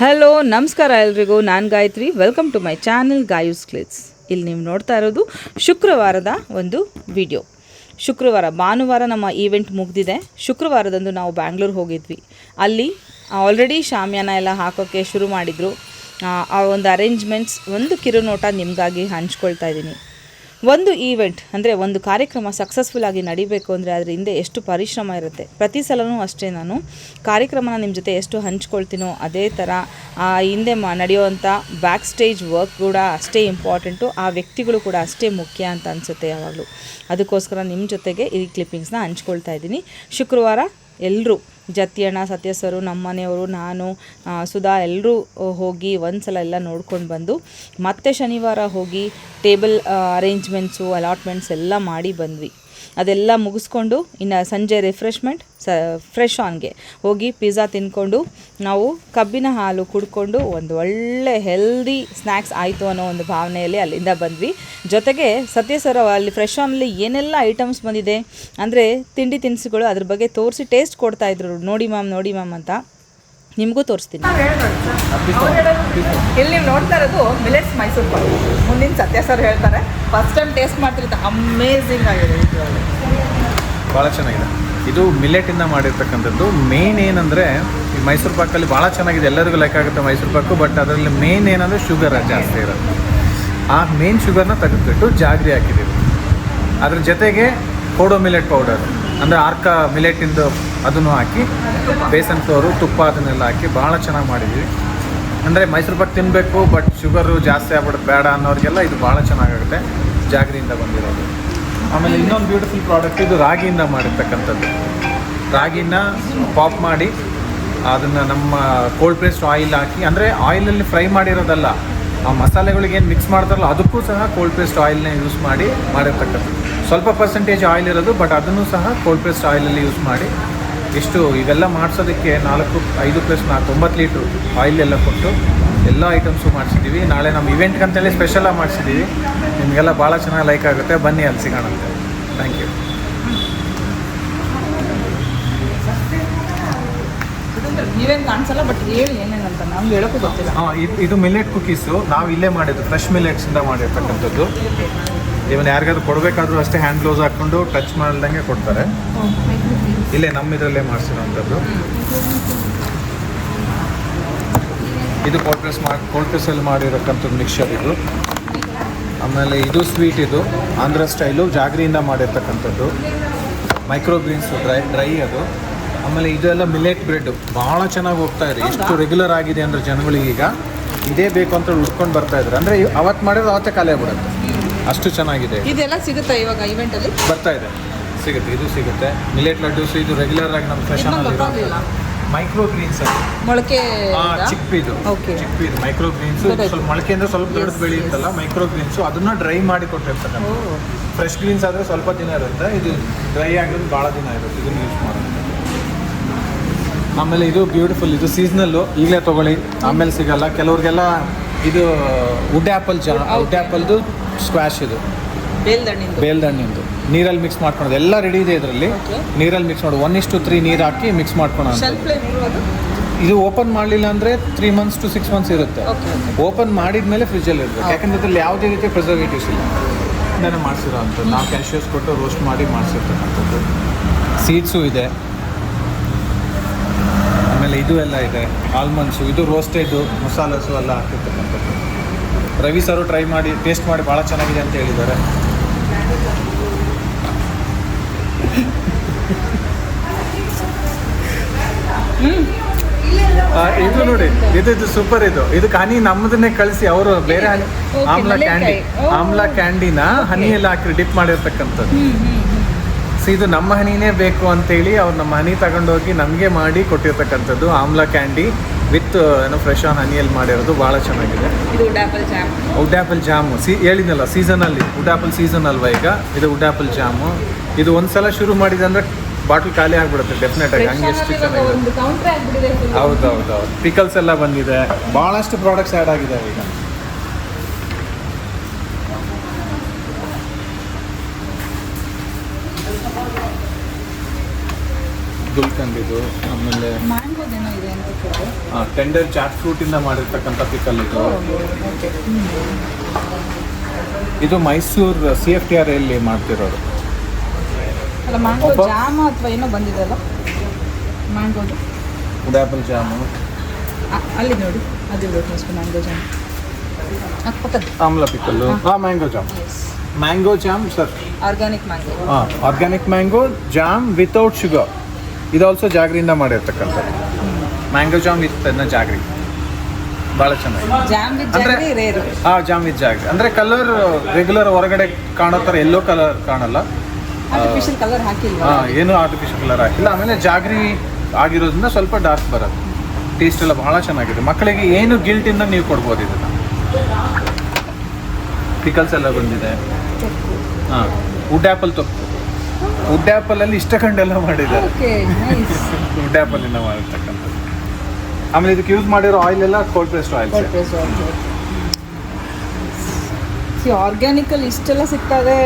Hello ನಮಸ್ಕಾರ ಎಲ್ರಿಗೂ. ನಾನು Gayatri. Welcome to my channel Gayu's clicks ಇಲ್ಲಿ ನೀವು ನೋಡ್ತಾ ಇರೋದು ಶುಕ್ರವಾರದ ಒಂದು ವಿಡಿಯೋ ಶುಕ್ರವಾರ, ಭಾನುವಾರ ನಮ್ಮ ಈವೆಂಟ್ ಮುಗಿದಿದೆ. ಶುಕ್ರವಾರದಂದು ನಾವು ಬ್ಯಾಂಗ್ಳೂರ್ ಹೋಗಿದ್ವಿ. ಅಲ್ಲಿ ಆಲ್ರೆಡಿ ಶಾಮಿಯಾನ ಎಲ್ಲ ಹಾಕೋಕ್ಕೆ ಶುರು ಮಾಡಿದರು. ಆ ಒಂದು ಅರೇಂಜ್ಮೆಂಟ್ಸ್ ಒಂದು ಕಿರುನೋಟ ನಿಮಗಾಗಿ ಹಂಚ್ಕೊಳ್ತಾ ಇದ್ದೀನಿ. ಒಂದು ಈವೆಂಟ್ ಅಂದರೆ ಒಂದು ಕಾರ್ಯಕ್ರಮ ಸಕ್ಸಸ್ಫುಲ್ ಆಗಿ ನಡಿಬೇಕು ಅಂದರೆ ಅದರ ಹಿಂದೆ ಎಷ್ಟು ಪರಿಶ್ರಮ ಇರುತ್ತೆ. ಪ್ರತಿ ಸಲವೂ ಅಷ್ಟೇ ನಾನು. ಕಾರ್ಯಕ್ರಮನ ನಿಮ್ಮ ಜೊತೆ ಎಷ್ಟು ಹಂಚ್ಕೊಳ್ತೀನೋ ಅದೇ ಥರ ಆ, ಹಿಂದೆ ಮ ನಡೆಯುವಂಥ ಬ್ಯಾಕ್ ಸ್ಟೇಜ್ ವರ್ಕ್ ಕೂಡ ಅಷ್ಟೇ ಇಂಪಾರ್ಟೆಂಟು ಆ ವ್ಯಕ್ತಿಗಳು ಕೂಡ ಅಷ್ಟೇ ಮುಖ್ಯ ಅಂತ ಅನಿಸುತ್ತೆ ಯಾವಾಗಲೂ. ಅದಕ್ಕೋಸ್ಕರ ನಿಮ್ಮ ಜೊತೆಗೆ ಈ ಕ್ಲಿಪ್ಪಿಂಗ್ಸ್ನ ಹಂಚ್ಕೊಳ್ತಾ ಇದ್ದೀನಿ. ಶುಕ್ರವಾರ ಎಲ್ಲರೂ ಜತಿಯಣ್ಣ ಸತ್ಯ ಸರು ನಮ್ಮ ಮನೆಯವರು ನಾನು ಸುಧಾ ಎಲ್ಲರೂ ಹೋಗಿ ಒಂದು ಸಲ ಎಲ್ಲ ನೋಡ್ಕೊಂಡು ಬಂದು ಮತ್ತೆ ಶನಿವಾರ ಹೋಗಿ ಟೇಬಲ್ ಅರೇಂಜ್ಮೆಂಟ್ಸು ಅಲಾಟ್ಮೆಂಟ್ಸ್ ಎಲ್ಲ ಮಾಡಿ ಬಂದ್ವಿ. ಅದೆಲ್ಲ ಮುಗಿಸ್ಕೊಂಡು ಇನ್ನು ಸಂಜೆ ರಿಫ್ರೆಶ್ಮೆಂಟ್ ಸ ಫ್ರೆಶ್ ಆನ್ಗೆ ಹೋಗಿ ಪಿಜ್ಜಾ ತಿನ್ಕೊಂಡು ನಾವು ಕಬ್ಬಿನ ಹಾಲು ಕುಡ್ಕೊಂಡು ಒಂದು ಒಳ್ಳೆ ಹೆಲ್ದಿ ಸ್ನ್ಯಾಕ್ಸ್ ಆಯಿತು ಅನ್ನೋ ಒಂದು ಭಾವನೆಯಲ್ಲಿ ಅಲ್ಲಿಂದ ಬಂದ್ವಿ. ಜೊತೆಗೆ ಸತ್ಯ ಸರ್ ಅಲ್ಲಿ ಫ್ರೆಶ್ ಆನಲ್ಲಿ ಏನೆಲ್ಲ ಐಟಮ್ಸ್ ಬಂದಿದೆ? ಅಂದರೆ ತಿಂಡಿ ತಿನಿಸುಗಳು ಅದ್ರ ಬಗ್ಗೆ ತೋರಿಸಿ ಟೇಸ್ಟ್ ಕೊಡ್ತಾ ಇದ್ರು. ನೋಡಿ ಮ್ಯಾಮ್ ನೋಡಿ ಮ್ಯಾಮ್ ಅಂತ ನಿಮಗೂ ತೋರಿಸ್ತೀನಿ. ಇಲ್ಲಿ ನೀವು ನೋಡ್ತಾ ಇರೋದು ಮಿಲೆಟ್ಸ್ ಮೈಸೂರು ಪಾಕ್ ಮುಂದಿನ ಸತ್ಯ ಸರ್ ಹೇಳ್ತಾರೆ. ಫಸ್ಟ್ ಟೈಮ್ ಟೇಸ್ಟ್ ಮಾಡ್ತಿರೋದು. ಅಮೇಝಿಂಗ್ ಆಗಿದೆ ಇದು. ಭಾಳ ಚೆನ್ನಾಗಿದೆ. ಇದು ಮಿಲೆಟಿಂದ ಮಾಡಿರ್ತಕ್ಕಂಥದ್ದು. ಮೇನ್ ಏನಂದರೆ, ಈ ಮೈಸೂರು ಪಾಕಲ್ಲಿ ಭಾಳ ಚೆನ್ನಾಗಿದೆ. ಎಲ್ಲರಿಗೂ ಲೈಕ್ ಆಗುತ್ತೆ ಮೈಸೂರು ಪಾಕು ಬಟ್ ಅದರಲ್ಲಿ ಮೇನ್ ಏನಂದರೆ ಶುಗರ್ ಜಾಸ್ತಿ ಇರೋದು ಆ ಮೇನ್ ಶುಗರ್ನ ತೆಗೆದುಬಿಟ್ಟು ಜಾಗ್ರಿ ಹಾಕಿದ್ದೀವಿ. ಅದ್ರ ಜೊತೆಗೆ ಕೋಡೋ ಮಿಲೆಟ್ ಪೌಡರ್ ಅಂದರೆ ಆರ್ಕ ಮಿಲೆಟಿಂದು ಅದನ್ನು ಹಾಕಿ, ಬೇಸನ್ ಫ್ಲೋರು ತುಪ್ಪ ಅದನ್ನೆಲ್ಲ ಹಾಕಿ ಭಾಳ ಚೆನ್ನಾಗಿ ಮಾಡಿದ್ವಿ ಅಂದರೆ ಮೈಸೂರು ಪಾಕ್ ತಿನ್ನಬೇಕು ಬಟ್ ಶುಗರು ಜಾಸ್ತಿ ಆಗ್ಬಿಡೋದು ಬೇಡ ಅನ್ನೋರಿಗೆಲ್ಲ ಇದು ಭಾಳ ಚೆನ್ನಾಗಾಗುತ್ತೆ ಜಾಗ್ರಿಯಿಂದ ಬಂದಿರೋದು. ಆಮೇಲೆ ಇನ್ನೊಂದು ಬ್ಯೂಟಿಫುಲ್ ಪ್ರಾಡಕ್ಟ್ ಇದು ರಾಗಿಯಿಂದ ಮಾಡಿರ್ತಕ್ಕಂಥದ್ದು. ರಾಗಿನ ಪಾಪ್ ಮಾಡಿ ಅದನ್ನು ನಮ್ಮ ಕೋಲ್ಡ್ ಪ್ರೆಸ್ಡ್ ಆಯಿಲ್ ಹಾಕಿ, ಅಂದರೆ ಆಯಿಲಲ್ಲಿ ಫ್ರೈ ಮಾಡಿರೋದಲ್ಲ, ಆ ಮಸಾಲೆಗಳಿಗೆ ಏನು ಮಿಕ್ಸ್ ಮಾಡ್ತಾರಲ್ಲ, ಅದಕ್ಕೂ ಸಹ ಕೋಲ್ಡ್ ಪ್ರೆಸ್ಡ್ ಆಯಿಲ್ನ ಯೂಸ್ ಮಾಡಿ ಮಾಡಿರ್ತಕ್ಕಂಥದ್ದು. ಸ್ವಲ್ಪ ಪರ್ಸೆಂಟೇಜ್ ಆಯಿಲ್ ಇರೋದು ಬಟ್ ಅದನ್ನು ಸಹ ಕೋಲ್ಡ್ ಪ್ರೆಸ್ಡ್ ಆಯಿಲಲ್ಲಿ ಯೂಸ್ ಮಾಡಿ ಎಷ್ಟು ಇವೆಲ್ಲ ಮಾಡಿಸೋದಕ್ಕೆ ನಾಲ್ಕು, ಐದು ಪ್ಲಸ್ ನಾಲ್ಕು ಒಂಬತ್ತು ಲೀಟ್ರು ಆಯಿಲ್ ಎಲ್ಲ ಕೊಟ್ಟು ಎಲ್ಲ ಐಟಮ್ಸು ಮಾಡಿಸಿದ್ದೀವಿ. ನಾಳೆ ನಮ್ಮ ಇವೆಂಟ್ಗಂತೇಳಿ ಸ್ಪೆಷಲಾಗಿ ಮಾಡಿಸಿದ್ದೀವಿ. ನಿಮಗೆಲ್ಲ ಭಾಳ ಚೆನ್ನಾಗಿ ಲೈಕ್ ಆಗುತ್ತೆ. ಬನ್ನಿ ಅಲ್ಲಿ ಸಿಗೋಣ ಥ್ಯಾಂಕ್ ಯು ನೀವೇನು ಕಾಣಿಸಲ್ಲ ಬಟ್ ಹೇಳಿ ಏನೇನಂತ. ನಮ್ಗೆ ಹೇಳೋಕ್ಕೂ ಗೊತ್ತಿಲ್ಲ. ಹಾಂ ಇದು ಮಿಲೆಟ್ ಕುಕೀಸು ನಾವು ಇಲ್ಲೇ ಮಾಡಿದ್ದು ಫ್ರೆಶ್ ಮಿಲ್ಲೆಟ್ಸಿಂದ ಮಾಡಿರ್ತಕ್ಕಂಥದ್ದು. ಇವನ್ ಯಾರಿಗಾದ್ರೂ ಕೊಡಬೇಕಾದ್ರೂ ಅಷ್ಟೇ ಹ್ಯಾಂಡ್ ಗ್ಲೌಸ್ ಹಾಕ್ಕೊಂಡು ಟಚ್ ಮಾಡ್ದಂಗೆ ಕೊಡ್ತಾರೆ. ಇಲ್ಲೇ ನಮ್ಮ ಇದರಲ್ಲೇ ಮಾಡಿಸಿರೋಂಥದ್ದು. ಇದು ಕೋಲ್ಡ್ ಪ್ರೆಸ್ ಮಾಡಿ ಕೋಲ್ಡ್ ಪ್ರೆಸ್ಸಲ್ಲಿ ಮಾಡಿರೋಕ್ಕಂಥದ್ದು ಮಿಕ್ಸರ್ ಇದು. ಆಮೇಲೆ ಇದು ಸ್ವೀಟ್ ಇದು. ಆಂಧ್ರ ಸ್ಟೈಲು ಜಾಗ್ರಿಯಿಂದ ಮಾಡಿರ್ತಕ್ಕಂಥದ್ದು. ಮೈಕ್ರೋ ಗ್ರೀನ್ಸು ಡ್ರೈ ಡ್ರೈ ಅದು. ಆಮೇಲೆ ಇದೆಲ್ಲ ಮಿಲೆಟ್ ಬ್ರೆಡ್ ಭಾಳ ಚೆನ್ನಾಗಿ ಹೋಗ್ತಾ ಇದೆ. ಎಷ್ಟು ರೆಗ್ಯುಲರ್ ಆಗಿದೆ ಅಂದರೆ ಜನಗಳಿಗೆ ಈಗ. ಇದೇ ಬೇಕು ಅಂತ ಉಟ್ಕೊಂಡು ಬರ್ತಾ ಇದ್ದಾರೆ ಅಂದರೆ ಅವತ್ತು ಮಾಡಿದ್ರೆ ಅವತ್ತೇ ಖಾಲಿ ಆಗ್ಬಿಡುತ್ತೆ. ಅಷ್ಟು ಚೆನ್ನಾಗಿದೆ. ಇದೆಲ್ಲ ಸಿಗುತ್ತೆ ಇವಾಗ ಇವೆಂಟಲ್ಲಿ ಬರ್ತಾ ಇದೆ. ಸಿಗುತ್ತೆ. ಇದು ಸಿಗುತ್ತೆ. ಮಿಲೆಟ್ ಲಡ್ಡು ಇದು ರೆಗ್ಯುಲರ್ ಆಗಿ ನಮ್ಮ ಫ್ರೆಶನಲ್ಲಿ ಗೊತ್ತಾಗ್ಲಿಲ್ಲ. ಮೈಕ್ರೋ ಗ್ರೀನ್ಸ್ ಮೊಳಕೆ Okay. ಚಿಕ್ಪಿದು ಮೈಕ್ರೋ ಗ್ರೀನ್ಸ್ ಸ್ವಲ್ಪ ಮೊಳಕೆ ಅಂದ್ರೆ ಸ್ವಲ್ಪ ದೊಡ್ಡದು ಬೆಳೆಯುತ್ತಲ್ಲ ಮೈಕ್ರೋ ಗ್ರೀನ್ಸ್ ಅದನ್ನ ಡ್ರೈ ಮಾಡಿ ಕೊಟ್ಟಿರ್ತಾರೆ ಫ್ರೆಶ್ ಗ್ರೀನ್ಸ್ ಆದರೆ ಸ್ವಲ್ಪ ದಿನ ಇರುತ್ತೆ ಇದು ಡ್ರೈ ಆಗಿರೋದು ಭಾಳ ದಿನ ಇರುತ್ತೆ ಇದನ್ನು ಯೂಸ್ ಮಾಡೋದು ಆಮೇಲೆ ಇದು ಬ್ಯೂಟಿಫುಲ್ ಇದು ಸೀಸ್ನಲ್ಲು ಈಗಲೇ ತೊಗೊಳ್ಳಿ. ಆಮೇಲೆ ಸಿಗಲ್ಲ. ಕೆಲವ್ರಿಗೆಲ್ಲ ಇದು ವುಡ್ ಆ್ಯಪಲ್ ಜನ ವುಡ್ ಆ್ಯಪಲ್ದು ಸ್ಕ್ವಾಶ್ ಇದು. ಬೇಲ್ದಣ್ಣಿಂದು. ಬೇಲ್ದಣ್ಣಿಂದು. ನೀರಲ್ಲಿ ಮಿಕ್ಸ್ ಮಾಡ್ಕೊಳೋದು. ಎಲ್ಲ ರೆಡಿ ಇದೆ ಇದರಲ್ಲಿ. ನೀರಲ್ಲಿ ಮಿಕ್ಸ್ ಮಾಡೋದು. ಒನ್ ಇಷ್ಟು ತ್ರೀ ನೀರು ಹಾಕಿ ಮಿಕ್ಸ್ ಮಾಡ್ಕೊಳೋದು ಇದು ಓಪನ್ ಮಾಡಲಿಲ್ಲ ಅಂದರೆ three months to six months ಇರುತ್ತೆ. ಓಪನ್ ಮಾಡಿದ ಮೇಲೆ ಫ್ರಿಜ್ಜಲ್ಲಿ ಇರಬೇಕು. ಯಾಕಂದ್ರೆ ಅದ್ರಲ್ಲಿ ಯಾವುದೇ ರೀತಿ ಪ್ರಿಸರ್ವೇಟಿವ್ಸ್ ಇಲ್ಲ. ನಾನು ಮಾಡಿಸಿರೋ ಅಂತ. ನಾವು ಕ್ಯಾಶಿಯಸ್ ಕೊಟ್ಟು ರೋಸ್ಟ್ ಮಾಡಿ ಮಾಡಿಸಿರ್ತಕ್ಕಂಥದ್ದು. ಸೀಡ್ಸು ಇದೆ. ಆಮೇಲೆ ಇದು ಎಲ್ಲ ಇದೆ. ಆಲ್ಮಂಡ್ಸು ಇದು ರೋಸ್ಟೆಡು ಮಸಾಲಸು ಎಲ್ಲ ಹಾಕಿರ್ತಕ್ಕಂಥದ್ದು. ರವಿ ಸರು ಟ್ರೈ ಮಾಡಿ ಟೇಸ್ಟ್ ಮಾಡಿ ಭಾಳ ಚೆನ್ನಾಗಿದೆ ಅಂತ ಹೇಳಿದ್ದಾರೆ. ಇದು ನೋಡಿ ಇದು ಇದು ಸೂಪರ್ ಇದು. ಇದು ಹನಿ ನಮ್ಮದನ್ನೇ ಕಳಿಸಿ ಅವರು ಬೇರೆ ಹನಿ ಆಮ್ಲ ಕ್ಯಾಂಡಿ ಆಮ್ಲಾ ಕ್ಯಾಂಡಿನ ಹನಿಯಲ್ಲಿ ಹಾಕಿ ಡಿಪ್ ಮಾಡಿರ್ತಕ್ಕಂಥದ್ದು. ಸೊ ಇದು ನಮ್ಮ ಹನಿನೇ ಬೇಕು ಅಂತೇಳಿ ಅವ್ರು ನಮ್ಮ ಹನಿ ತಗೊಂಡೋಗಿ ನಮಗೆ ಮಾಡಿ ಕೊಟ್ಟಿರ್ತಕ್ಕಂಥದ್ದು ಆಮ್ಲ ಕ್ಯಾಂಡಿ ವಿತ್ ಏನೋ ಫ್ರೆಶ್ ಆನ್ ಹನಿಯಲ್ಲಿ ಮಾಡಿರೋದು ಭಾಳ ಚೆನ್ನಾಗಿದೆ. ಇದು ಡಾಪಲ್ ಜಾಮ್ ವುಡ್ ಆ್ಯಪಲ್ ಜಾಮು ಸಿ ಹೇಳಿದ್ನಲ್ಲ ಸೀಸನಲ್ಲಿ ವುಡ್ ಆ್ಯಪಲ್ ಸೀಸನ್ ಅಲ್ವಾ ಈಗ? ಇದು ವುಡ್ ಆ್ಯಪಲ್ ಜಾಮು ಇದು ಒಂದ್ಸಲ ಶುರು ಮಾಡಿದೆ ಅಂದರೆ ಬಾಟ್ಲ್ ಖಾಲಿ ಆಗಿಬಿಡುತ್ತೆ ಡೆಫಿನೆಟ್ ಆಗಿ. ಹಂಗೆ ಎಷ್ಟು ಚೆನ್ನಾಗಿದೆ. ಒಂದು ಕೌಂಟರ್ ಆಗ್ಬಿಟ್ಟಿದೆ ಹೌದು ಹೌದು ಹೌದು ಪಿಕಲ್ಸ್ ಎಲ್ಲ ಬಂದಿದೆ. ಭಾಳಷ್ಟು ಪ್ರಾಡಕ್ಟ್ಸ್ ಆ್ಯಡ್ ಆಗಿದೆ ಈಗ. ಇದು ಆಮೇಲೆ ಟೆಂಡರ್ ಚಾಟ್ ಫ್ರೂಟ್ ಇಂದ ಮಾಡಿರ್ತಕ್ಕಂಥ ಪಿಕಲ್ ಇದು. ಇದು Mysuru C F T R ಎಲ್ಲಿ ಮಾಡ್ತಿರೋದು. ಅಲ್ಲ ಮ್ಯಾಂಗೋ ಜಾಮ್ ಅಥವಾ ಏನೋ ಬಂದಿದೆ ಅಲ್ಲ ಮ್ಯಾಂಗೋದು ಉಡಾಪಲ್ ಜಾಮು. ಅಲ್ಲಿ ನೋಡಿ. ಅದಿರ್ಬೇಕು ಅಷ್ಟು ಮ್ಯಾಂಗೋ ಜಾಮ್. ಆಮ್ಲ ಪಿಕಲ್ಲು ಹಾಂ. Mango jam. Mango jam sir organic mango ಹಾಂ organic mango jam without sugar ಇದು ಆಲ್ಸೋ ಜಾಗ್ರಿಯಿಂದ ಮಾಡಿರ್ತಕ್ಕಂಥದ್ದು. Mango jam with jaggery. ಭಾಳ ಚೆನ್ನಾಗಿದೆ ಜಾಮ್ ವಿತ್ ಅಂದ್ರೆ- ಜಾಗ್ರಿ ರೇರು ಹಾಂ ಜಾಮ್ ವಿತ್ ಜಾಗ್ರಿ ಅಂದರೆ ಕಲರ್ ರೆಗ್ಯುಲರ್ ಹೊರಗಡೆ ಕಾಣೋ ಥರ ಎಲ್ಲೋ ಕಲರ್ ಕಾಣಲ್ಲ. ಹಾಂ ಏನು ಆರ್ಟಿಫಿಷಿಯಲ್ ಕಲರ್ ಹಾಕಿಲ್ಲ. ಆಮೇಲೆ ಜಾಗ್ರಿ ಆಗಿರೋದ್ರಿಂದ ಸ್ವಲ್ಪ ಡಾರ್ಕ್ ಬರುತ್ತೆ. ಟೇಸ್ಟ್ ಎಲ್ಲ ಬಹಳ ಚೆನ್ನಾಗಿದೆ. ಮಕ್ಕಳಿಗೆ ಏನು ಗಿಲ್ಟಿಂದ ನೀವು ಕೊಡ್ಬೋದು ಇದನ್ನು? ಪಿಕಲ್ಸ್ ಎಲ್ಲ ಬಂದಿದೆ. ಹಾಂ ವುಡ್ ಆ್ಯಪಲ್ ತೊಪ್ಪು ವುಡ್ ಆ್ಯಪಲಲ್ಲಿ ಇಷ್ಟಕಂಡೆಲ್ಲ ಮಾಡಿದ್ದಾರೆ. ಓಕೆ ನೈಸ್ ವುಡ್ ಆ್ಯಪಲಿಂದ ಮಾಡಿರ್ತಕ್ಕಂಥದ್ದು. ಆಮೇಲೆ ಇದಕ್ಕೆ ಯೂಸ್ ಮಾಡಿರೋ ಆಯಿಲ್ ಎಲ್ಲ ಕೋಲ್ಡ್ ಪ್ರೆಸ್ಡ್ ಆಯಿಲ್ ಸಿ ಆರ್ಗ್ಯಾನಿಕಲ್ ಇಷ್ಟೆಲ್ಲ ಸಿಗ್ತದೆ.